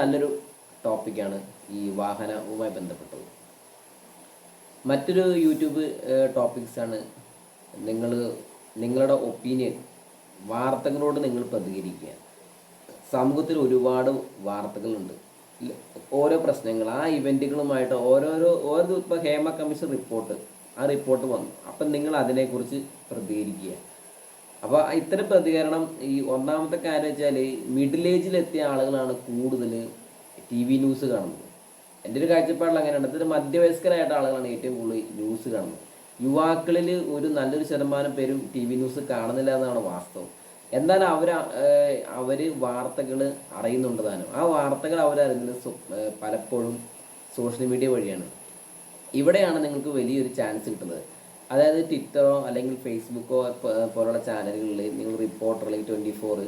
നല്ലൊരു ടോപ്പിക്കാണ് ഈ വാഹനവുമായി ബന്ധപ്പെട്ടത്. മറ്റൊരു യൂട്യൂബ് ടോപ്പിക്സാണ് നിങ്ങൾ നിങ്ങളുടെ ഒപ്പീനിയൻ വാർത്തകളോട് നിങ്ങൾ പ്രതികരിക്കുക. സമൂഹത്തിൽ ഒരുപാട് വാർത്തകളുണ്ട്. ഓരോ പ്രശ്നങ്ങൾ ആ ഇവന്റുകളുമായിട്ട് ഓരോരോ ഓരോ ഇപ്പോൾ ഹേമ കമ്മീഷൻ റിപ്പോർട്ട് ആ റിപ്പോർട്ട് വന്നു. അപ്പം നിങ്ങൾ അതിനെക്കുറിച്ച് പ്രതികരിക്കുക. അപ്പോൾ ഇത്തരം പ്രതികരണം ഈ ഒന്നാമത്തെ കാര്യം വെച്ചാൽ മിഡിൽ ഏജിലെത്തിയ ആളുകളാണ് കൂടുതൽ ടി വി ന്യൂസ് കാണുന്നത്. എന്റെ ഒരു കാഴ്ചപ്പാടിൽ അങ്ങനെയാണ്. ഇത്തരം മധ്യവയസ്കരായിട്ട് ആളുകളാണ് ഏറ്റവും കൂടുതൽ ന്യൂസ് കാണുന്നത്. യുവാക്കളിൽ ഒരു നല്ലൊരു ശതമാനം പേരും ടി വി ന്യൂസ് കാണുന്നില്ല എന്നാണ് വാസ്തവം. എന്നാൽ അവർ അവർ വാർത്തകൾ അറിയുന്നുണ്ട് താനും. ആ വാർത്തകൾ അവരറിയുന്നത് പലപ്പോഴും സോഷ്യൽ മീഡിയ വഴിയാണ്. ഇവിടെയാണ് നിങ്ങൾക്ക് വലിയൊരു ചാൻസ് കിട്ടുന്നത്. അതായത് ട്വിറ്ററോ അല്ലെങ്കിൽ ഫേസ്ബുക്കോ പോലുള്ള ചാനലുകളിൽ നിങ്ങൾ റിപ്പോർട്ടർ അല്ലെങ്കിൽ ട്വന്റി ഫോർ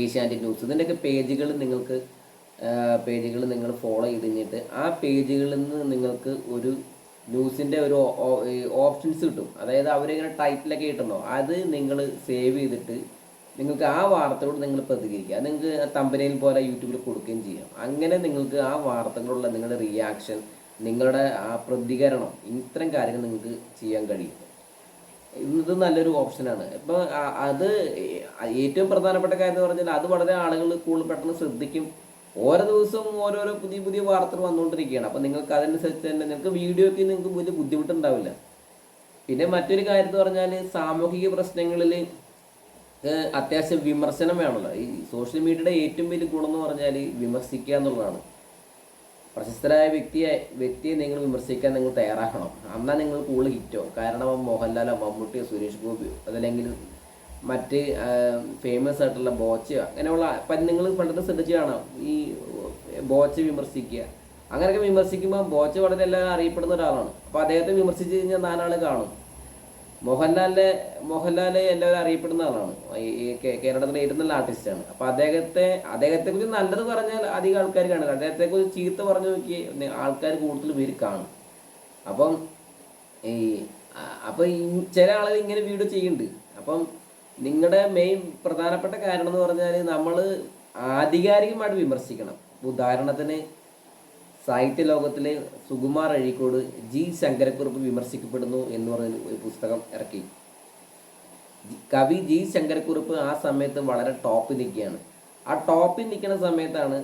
ഏഷ്യാനെറ്റ് ന്യൂസ് ഇതിന്റെയൊക്കെ പേജുകൾ നിങ്ങൾക്ക് പേജുകൾ നിങ്ങൾ ഫോളോ ചെയ്ത് കഴിഞ്ഞിട്ട് ആ പേജുകളിൽ നിന്ന് നിങ്ങൾക്ക് ഒരു ന്യൂസിന്റെ ഒരു ഓപ്ഷൻസ് കിട്ടും. അതായത് അവരിങ്ങനെ ടൈറ്റിലൊക്കെ കിട്ടുന്നോ? അത് നിങ്ങൾ സേവ് ചെയ്തിട്ട് നിങ്ങൾക്ക് ആ വാർത്തയോട് നിങ്ങൾ പ്രതികരിക്കുക. നിങ്ങൾക്ക് തമ്പനയിൽ പോലെ യൂട്യൂബിൽ കൊടുക്കുകയും ചെയ്യാം. അങ്ങനെ നിങ്ങൾക്ക് ആ വാർത്തകളുള്ള നിങ്ങളുടെ റിയാക്ഷൻ നിങ്ങളുടെ ആ പ്രതികരണം ഇത്തരം കാര്യങ്ങൾ നിങ്ങൾക്ക് ചെയ്യാൻ കഴിയും. ഇത് നല്ലൊരു ഓപ്ഷനാണ് ഇപ്പം അത് ഏറ്റവും പ്രധാനപ്പെട്ട കാര്യം എന്ന് പറഞ്ഞാൽ അത് വളരെ ആളുകൾ കൂടുതൽ പെട്ടെന്ന് ശ്രദ്ധിക്കും. ഓരോ ദിവസവും ഓരോരോ പുതിയ പുതിയ വാർത്തകൾ വന്നുകൊണ്ടിരിക്കുകയാണ്. അപ്പം നിങ്ങൾക്ക് അതനുസരിച്ച് തന്നെ നിങ്ങൾക്ക് വീഡിയോയ്ക്ക് നിങ്ങൾക്ക് വലിയ ബുദ്ധിമുട്ടുണ്ടാവില്ല. പിന്നെ മറ്റൊരു കാര്യം എന്ന് പറഞ്ഞാൽ സാമൂഹിക പ്രശ്നങ്ങളിൽ അത്യാവശ്യം വിമർശനം വേണമല്ലോ. ഈ സോഷ്യൽ മീഡിയയുടെ ഏറ്റവും വലിയ ഗുണം എന്ന് പറഞ്ഞാൽ വിമർശിക്കുക എന്നുള്ളതാണ്. പ്രശസ്തരായ വ്യക്തിയെ വ്യക്തിയെ നിങ്ങൾ വിമർശിക്കാൻ നിങ്ങൾ തയ്യാറാകണം. എന്നാൽ നിങ്ങൾ കൂടുതൽ ഹിറ്റോ കാരണം മോഹൻലാലോ മമ്മൂട്ടിയോ സുരേഷ് ഗോപിയോ അതല്ലെങ്കിൽ മറ്റ് ഫേമസ് ആയിട്ടുള്ള ബോച്ചയോ അങ്ങനെയുള്ള പല നിങ്ങൾ പണ്ടത്തെ ശ്രദ്ധിച്ചതാണ് ഈ ബോച്ച വിമർശിക്കുക. അങ്ങനെയൊക്കെ വിമർശിക്കുമ്പോൾ ബോച്ച വളരെ എല്ലാവരും അറിയപ്പെടുന്ന ഒരാളാണ്. അപ്പോൾ അദ്ദേഹത്തെ വിമർശിച്ച് കഴിഞ്ഞാൽ നാലാൾ കാണും. മോഹൻലാലിനെ മോഹൻലാൽ എല്ലാവരും അറിയപ്പെടുന്ന ആളാണ്. ഈ കേരളത്തിലെ ഏറ്റവും നല്ല ആർട്ടിസ്റ്റാണ് അപ്പോൾ അദ്ദേഹത്തെ അദ്ദേഹത്തെ കുറിച്ച് നല്ലത് പറഞ്ഞാൽ അധികം ആൾക്കാർ കാണും അദ്ദേഹത്തെ കുറിച്ച് ചീത്ത പറഞ്ഞു നോക്കി ആൾക്കാർ കൂടുതൽ പേര് കാണും. അപ്പം ഈ അപ്പം ചില ആളുകൾ ഇങ്ങനെ വീഡിയോ ചെയ്യുന്നുണ്ട്. അപ്പം നിങ്ങളുടെ മെയിൻ പ്രധാനപ്പെട്ട കാരണം എന്ന് പറഞ്ഞാൽ നമ്മൾ ആധികാരികമായിട്ട് വിമർശിക്കണം. ഉദാഹരണത്തിന് സാഹിത്യ ലോകത്തിലെ സുകുമാർ അഴീക്കോട് ജി ശങ്കരക്കുറുപ്പ് വിമർശിക്കപ്പെടുന്നു എന്ന് പറഞ്ഞ ഒരു പുസ്തകം ഇറക്കി. കവി ജി ശങ്കരക്കുറുപ്പ് ആ സമയത്ത് വളരെ ടോപ്പിൽ നിൽക്കുകയാണ്. ആ ടോപ്പിൽ നിൽക്കുന്ന സമയത്താണ്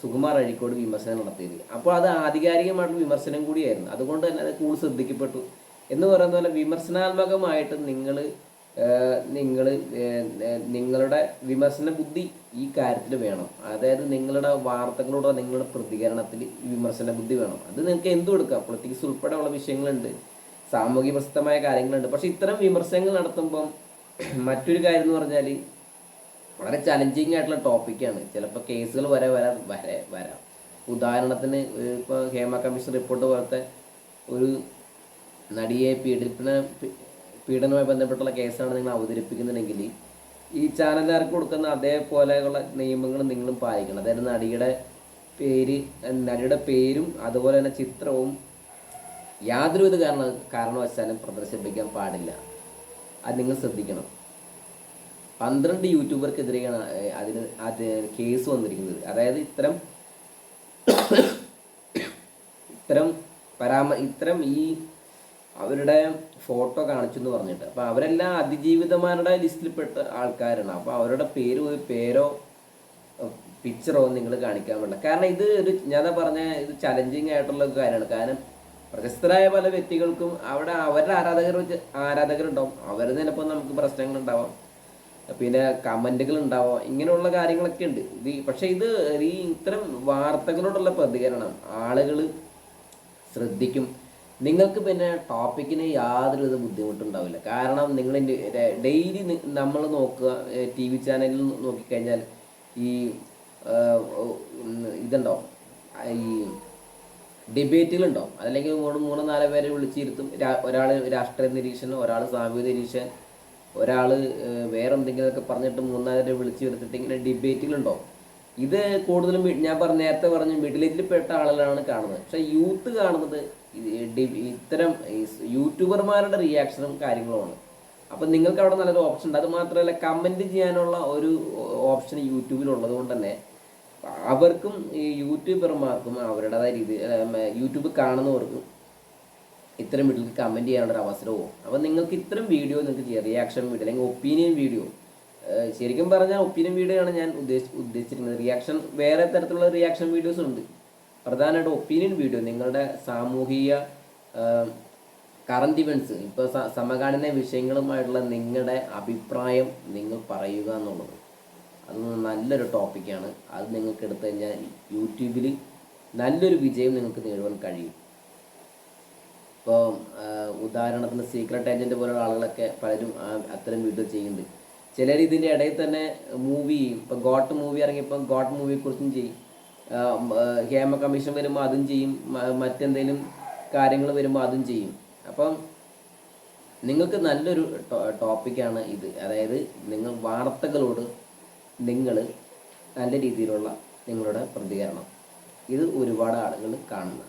സുകുമാർ അഴീക്കോട് വിമർശനം നടത്തിയത്. അപ്പോൾ അത് ആധികാരികമായിട്ടുള്ള വിമർശനം കൂടിയായിരുന്നു. അതുകൊണ്ട് തന്നെ അത് കൂടുതൽ ശ്രദ്ധിക്കപ്പെട്ടു. എന്ന് പറയുന്ന പോലെ വിമർശനാത്മകമായിട്ട് നിങ്ങൾ നിങ്ങൾ നിങ്ങളുടെ വിമർശന ബുദ്ധി ഈ കാര്യത്തിൽ വേണം. അതായത് നിങ്ങളുടെ വാർത്തകളോടോ നിങ്ങളുടെ പ്രതികരണത്തിൽ വിമർശന ബുദ്ധി വേണം. അത് നിങ്ങൾക്ക് എന്തു കൊടുക്കുക പൊളിറ്റിക്സ് ഉൾപ്പെടെയുള്ള വിഷയങ്ങളുണ്ട്. സാമൂഹ്യ പ്രസിദ്ധമായ കാര്യങ്ങളുണ്ട്. പക്ഷെ ഇത്തരം വിമർശനങ്ങൾ നടത്തുമ്പം മറ്റൊരു കാര്യം എന്ന് പറഞ്ഞാൽ വളരെ ചലഞ്ചിങ് ആയിട്ടുള്ള ടോപ്പിക്കാണ് ചിലപ്പോൾ കേസുകൾ വരെ വരാൻ വരെ വരാം. ഉദാഹരണത്തിന് ഇപ്പോൾ ഹേമ കമ്മീഷൻ റിപ്പോർട്ട് പോലത്തെ ഒരു നടിയെ പീഡിപ്പിന പീഡനവുമായി ബന്ധപ്പെട്ടുള്ള കേസാണ് നിങ്ങൾ അവതരിപ്പിക്കുന്നുണ്ടെങ്കിൽ ഈ ചാനലുകാർക്ക് കൊടുക്കുന്ന അതേപോലെയുള്ള നിയമങ്ങൾ നിങ്ങളും പാലിക്കണം. അതായത് നടിയുടെ പേര് നടിയുടെ പേരും അതുപോലെ തന്നെ ചിത്രവും യാതൊരുവിധ കാരണ കാരണവശാലും പ്രദർശിപ്പിക്കാൻ പാടില്ല. അത് നിങ്ങൾ ശ്രദ്ധിക്കണം. പന്ത്രണ്ട് യൂട്യൂബർക്കെതിരെയാണ് അതിന് അത് കേസ് വന്നിരിക്കുന്നത്. അതായത് ഇത്തരം ഇത്തരം പരാമ ഇത്തരം ഈ അവരുടെ ഫോട്ടോ കാണിച്ചു എന്ന് പറഞ്ഞിട്ട്. അപ്പോൾ അവരെല്ലാം അതിജീവിതമാരുടെ ലിസ്റ്റിൽപ്പെട്ട ആൾക്കാരാണ്. അപ്പോൾ അവരുടെ പേര് പേരോ പിക്ചറോ നിങ്ങൾ കാണിക്കാൻ വേണ്ട. കാരണം ഇത് ഒരു ഞാൻ പറഞ്ഞ ഇത് ചലഞ്ചിങ് ആയിട്ടുള്ള ഒരു കാര്യമാണ്. കാരണം പ്രശസ്തരായ പല വ്യക്തികൾക്കും അവിടെ അവരുടെ ആരാധകർ ആരാധകരുണ്ടാവും. അവർ ചിലപ്പോൾ നമുക്ക് പ്രശ്നങ്ങൾ ഉണ്ടാവാം പിന്നെ കമന്റുകൾ ഉണ്ടാവാം ഇങ്ങനെയുള്ള കാര്യങ്ങളൊക്കെ ഉണ്ട്. ഇത് പക്ഷേ ഇത് ഈ ഇത്തരം വാർത്തകളോടുള്ള പ്രതികരണം ആളുകൾ ശ്രദ്ധിക്കും. നിങ്ങൾക്ക് പിന്നെ ടോപ്പിക്കിന് യാതൊരു വിധ ബുദ്ധിമുട്ടുണ്ടാവില്ല. കാരണം നിങ്ങൾ ഡെയിലി നമ്മൾ നോക്കുക ടി വി ചാനലിൽ നോക്കിക്കഴിഞ്ഞാൽ ഈ ഇതുണ്ടോ? ഈ ഡിബേറ്റുകളുണ്ടാവും അതല്ലെങ്കിൽ മൂന്ന് മൂന്നോ നാല് പേരെ വിളിച്ചിരുത്തും. ഒരാൾ രാഷ്ട്രീയ നിരീക്ഷണം ഒരാൾ സാമൂഹിക നിരീക്ഷകൻ ഒരാൾ വേറെ എന്തെങ്കിലുമൊക്കെ പറഞ്ഞിട്ട് മൂന്നാലരെ വിളിച്ചു വരുത്തിട്ട് ഇങ്ങനെ ഡിബേറ്റുകളുണ്ടാവും ഇത് കൂടുതലും ഞാൻ പറഞ്ഞ നേരത്തെ പറഞ്ഞ മിഡിൽ പെട്ട ആളുകളാണ് കാണുന്നത്. പക്ഷേ യൂത്ത് കാണുന്നത് ഇത് ഇത്തരം യൂട്യൂബർമാരുടെ റിയാക്ഷനും കാര്യങ്ങളുമാണ്. അപ്പം നിങ്ങൾക്ക് അവിടെ നല്ലൊരു ഓപ്ഷൻ ഉണ്ട്. അത് മാത്രമല്ല കമന്റ് ചെയ്യാനുള്ള ഒരു ഓപ്ഷൻ യൂട്യൂബിലുള്ളത് കൊണ്ട് തന്നെ അവർക്കും ഈ യൂട്യൂബർമാർക്കും അവരുടേതായ രീതി യൂട്യൂബ് കാണുന്നവർക്കും ഇത്തരം വീഡിയോക്ക് കമന്റ് ചെയ്യാനുള്ള ഒരു അവസരവും. അപ്പോൾ നിങ്ങൾക്ക് ഇത്തരം വീഡിയോ നിങ്ങൾക്ക് ചെയ്യാം. റിയാക്ഷൻ വീഡിയോ അല്ലെങ്കിൽ ഒപ്പീനിയൻ വീഡിയോ ശരിക്കും പറഞ്ഞാൽ ഒപ്പീനിയൻ വീഡിയോ ആണ് ഞാൻ ഉദ്ദേശി ഉദ്ദേശിച്ചിരുന്നത് റിയാക്ഷൻ വേറെ തരത്തിലുള്ള റിയാക്ഷൻ വീഡിയോസ് ഉണ്ട്. പ്രധാനമായിട്ട് ഒപ്പീനിയൻ വീഡിയോ നിങ്ങളുടെ സാമൂഹിക കറണ്ട് ഇവൻസ് ഇപ്പോൾ സമകാലീന വിഷയങ്ങളുമായിട്ടുള്ള നിങ്ങളുടെ അഭിപ്രായം നിങ്ങൾ പറയുക എന്നുള്ളത്. അത് നല്ലൊരു ടോപ്പിക്കാണ് അത് നിങ്ങൾക്ക് എടുത്തു കഴിഞ്ഞാൽ യൂട്യൂബിൽ നല്ലൊരു വിജയം നിങ്ങൾക്ക് നേടുവാൻ കഴിയും. ഇപ്പോൾ ഉദാഹരണത്തിന് സീക്രട്ട് ഏജന്റ് പോലുള്ള ആളുകളൊക്കെ പലരും അത്തരം വീഡിയോ ചെയ്യുന്നുണ്ട്. ചിലർ ഇതിന്റെ ഇടയിൽ തന്നെ മൂവി ചെയ്യും. ഇപ്പം ഗോട്ട് മൂവി ഇറങ്ങിയപ്പോൾ ഗോട്ട് മൂവിയെക്കുറിച്ചും ചെയ്യും. ഹേമ കമ്മീഷൻ വരുമ്പോൾ അതും ചെയ്യും. മറ്റെന്തെങ്കിലും കാര്യങ്ങൾ വരുമ്പോൾ അതും ചെയ്യും. അപ്പം നിങ്ങൾക്ക് നല്ലൊരു ടോപ്പിക്കാണ് ഇത്. അതായത് നിങ്ങൾ വാർത്തകളോട് നിങ്ങൾ നല്ല രീതിയിലുള്ള നിങ്ങളുടെ പ്രതികരണം. ഇത് ഒരുപാട് ആളുകൾ കാണുന്ന